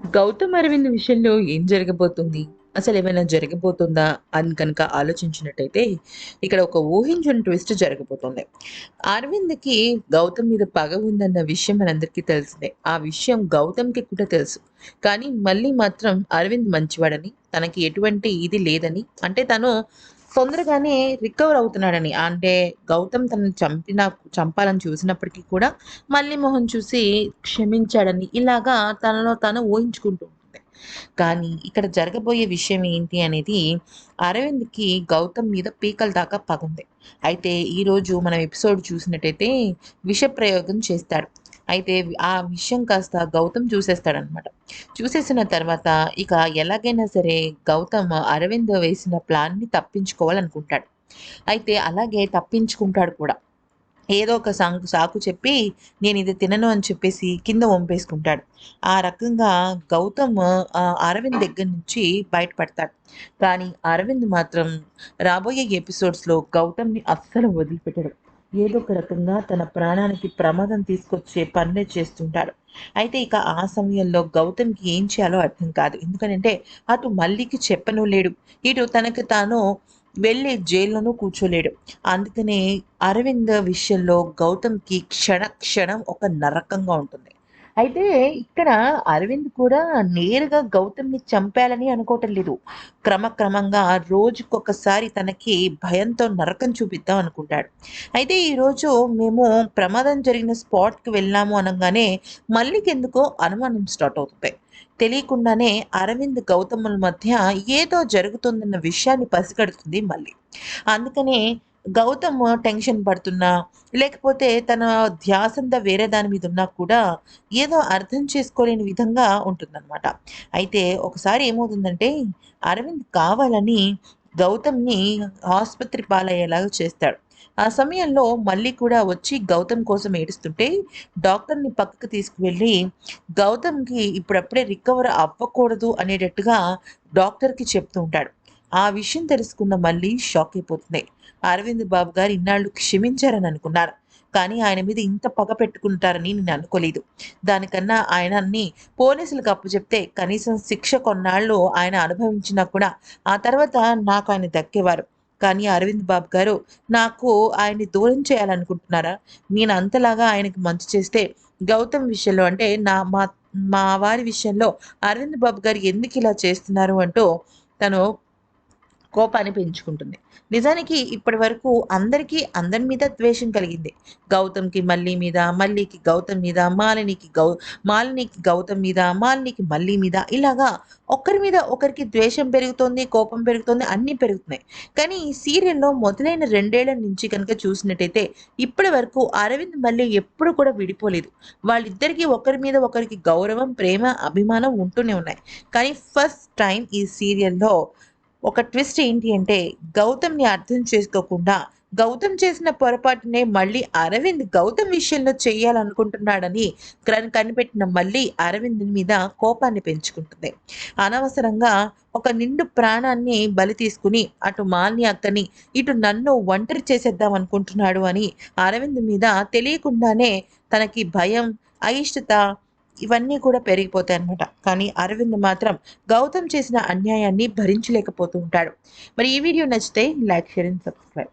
గౌతమ్ అరవింద్ విషయంలో ఏం జరగబోతుంది? అసలు ఏమైనా జరగబోతుందా? అని కనుక ఆలోచించినట్టయితే, ఇక్కడ ఒక ఊహించని ట్విస్ట్ జరగబోతుంది. అరవింద్‌కి గౌతమ్ మీద పగ ఉందన్న విషయం మనందరికీ తెలిసిందే. ఆ విషయం గౌతమ్‌కి కూడా తెలుసు. కానీ మళ్ళీ మాత్రం అరవింద్ మంచివాడని, తనకి ఎటువంటి ఇది లేదని, అంటే తను తొందరగానే రికవర్ అవుతున్నాడని. అంటే గౌతమ్ తనని చంపిన చంపాలని చూసినప్పటికీ కూడా మళ్ళీ మొహం చూసి క్షమించాడని ఇలాగా తనలో తాను ఊహించుకుంటూ కానీ ఇక్కడ జరగబోయే విషయం ఏంటి అనేది అరవింద్‌కి గౌతమ్ మీద పీకల దాకా పగుంది. అయితే ఈరోజు మనం ఎపిసోడ్ చూసినట్టయితే విష ప్రయోగం చేస్తాడు. అయితే ఆ విషయం కాస్త గౌతమ్ చూసేస్తాడనమాట. చూసేసిన తర్వాత ఇక ఎలాగైనా సరే గౌతమ్ అరవింద్ వేసిన ప్లాన్‌ని తప్పించుకోవాలనుకుంటాడు. అయితే అలాగే తప్పించుకుంటాడు కూడా. ఏదో ఒక సాకు సాకు చెప్పి నేను ఇది తినను అని చెప్పేసి కింద వంపేసుకుంటాడు. ఆ రకంగా గౌతమ్ అరవింద్ దగ్గర నుంచి బయటపడతాడు. కానీ అరవింద్ మాత్రం రాబోయే ఎపిసోడ్స్‌లో గౌతమ్‌ని అస్సలు వదిలిపెట్టడు. ఏదో ఒక రకంగా తన ప్రాణానికి ప్రమాదం తీసుకొచ్చే పనులే చేస్తుంటాడు. అయితే ఇక ఆ సమయంలో గౌతమ్‌కి ఏం చేయాలో అర్థం కాదు. ఎందుకంటే అటు మల్లికి చెప్పను లేడు. ఇటు తనకు తాను వెళ్ళి జైల్లోనూ కూర్చోలేడు. అందుకనే అరవింద్ విషయంలో గౌతమ్‌కి క్షణ క్షణం ఒక నరకంగా ఉంటుంది. అయితే ఇక్కడ అరవింద్ కూడా నేరుగా గౌతమ్‌ని చంపేయాలని అనుకోవటం లేదు. క్రమక్రమంగా రోజుకొకసారి తనకి భయంతో నరకం చూపిద్దాం అనుకుంటాడు. అయితే ఈరోజు మేము ప్రమాదం జరిగిన స్పాట్‌కి వెళ్ళాము అనగానే మళ్ళీకెందుకో అనుమానం స్టార్ట్ అవుతుంది. తెలియకుండానే అరవింద్, గౌతముల మధ్య ఏదో జరుగుతుందన్న విషయాన్ని పసిగడుతుంది మళ్ళీ అందుకనే గౌతమ్ టెన్షన్ పడుతున్నా, లేకపోతే తన ధ్యాసంతా వేరే దాని మీద ఉన్నా కూడా ఏదో అర్థం చేసుకోలేని విధంగా ఉంటుందనమాట. అయితే ఒకసారి ఏమవుతుందంటే అరవింద్ కావాలని గౌతమ్‌ని ఆసుపత్రి పాలయ్యేలాగా చేస్తాడు. ఆ సమయంలో మళ్ళీ కూడా వచ్చి గౌతమ్ కోసం ఏడుస్తుంటే డాక్టర్‌ని పక్కకు తీసుకువెళ్ళి గౌతమ్‌కి ఇప్పుడప్పుడే రికవర్ అవ్వకూడదు అనేటట్టుగా డాక్టర్‌కి చెప్తూ ఉంటాడు. ఆ విషయం తెలుసుకున్న మళ్ళీ షాక్ అయిపోతుంది. అరవింద్ బాబు గారు ఇన్నాళ్ళు క్షమించారని అనుకున్నారు కానీ ఆయన మీద ఇంత పగ పెట్టుకుంటారని నేను అనుకోలేదు. దానికన్నా ఆయనని పోలీసులకు అప్పు చెప్తే కనీసం శిక్ష కొన్నాళ్ళు ఆయన అనుభవించినా కూడా ఆ తర్వాత నాకు ఆయన దక్కేవారు. కానీ అరవింద్ బాబు గారు నాకు ఆయన్ని దూరం చేయాలనుకుంటున్నారా? నేను అంతలాగా ఆయనకి మంచి చేస్తే గౌతమ్ విషయంలో అంటే నా మా మా వారి విషయంలో అరవింద్ బాబు గారు ఎందుకు ఇలా చేస్తున్నారు అంటూ తను కోపాన్ని పెంచుకుంటుంది. నిజానికి ఇప్పటి వరకు అందరికీ అందరి మీద ద్వేషం కలిగింది. గౌతమ్‌కి మళ్ళీ మీద, మల్లికి గౌతమ్ మీద, మాలినికి గౌ మాలినికి గౌతమ్ మీద, మాలినికి మళ్ళీ మీద ఇలాగా ఒకరి మీద ఒకరికి ద్వేషం పెరుగుతోంది, కోపం పెరుగుతోంది అన్నీ పెరుగుతున్నాయి. కానీ ఈ సీరియల్‌లో మొదలైన రెండేళ్ళ నుంచి కనుక చూసినట్టయితే ఇప్పటి వరకు అరవింద్, మళ్ళీ ఎప్పుడు కూడా విడిపోలేదు. వాళ్ళిద్దరికీ ఒకరి మీద ఒకరికి గౌరవం, ప్రేమ, అభిమానం ఉంటూనే ఉన్నాయి. కానీ ఫస్ట్ టైం ఈ సీరియల్‌లో ఒక ట్విస్ట్ ఏంటి అంటే గౌతమ్‌ని అర్థం చేసుకోకుండా గౌతమ్ చేసిన పొరపాటునే మళ్ళీ అరవింద్ గౌతమ్ విషయంలో చేయాలనుకుంటున్నాడని కనిపెట్టిన మళ్ళీ అరవింద్ మీద కోపాన్ని పెంచుకుంటుంది. అనవసరంగా ఒక నిండు ప్రాణాన్ని బలి తీసుకుని అటు మాలిని అక్కని, ఇటు నన్ను ఒంటరి చేసేద్దాం అనుకుంటున్నాడు అని అరవింద్ మీద తెలియకుండానే తనకి భయం, అయిష్టత ఇవన్నీ కూడా పెరిగిపోతాయన్నమాట. కానీ అరవింద్ మాత్రం గౌతమ్ చేసిన అన్యాయాన్ని భరించలేకపోతూ ఉంటాడు. మరి ఈ వీడియో నచ్చితే లైక్, షేర్ అండ్ సబ్స్క్రైబ్.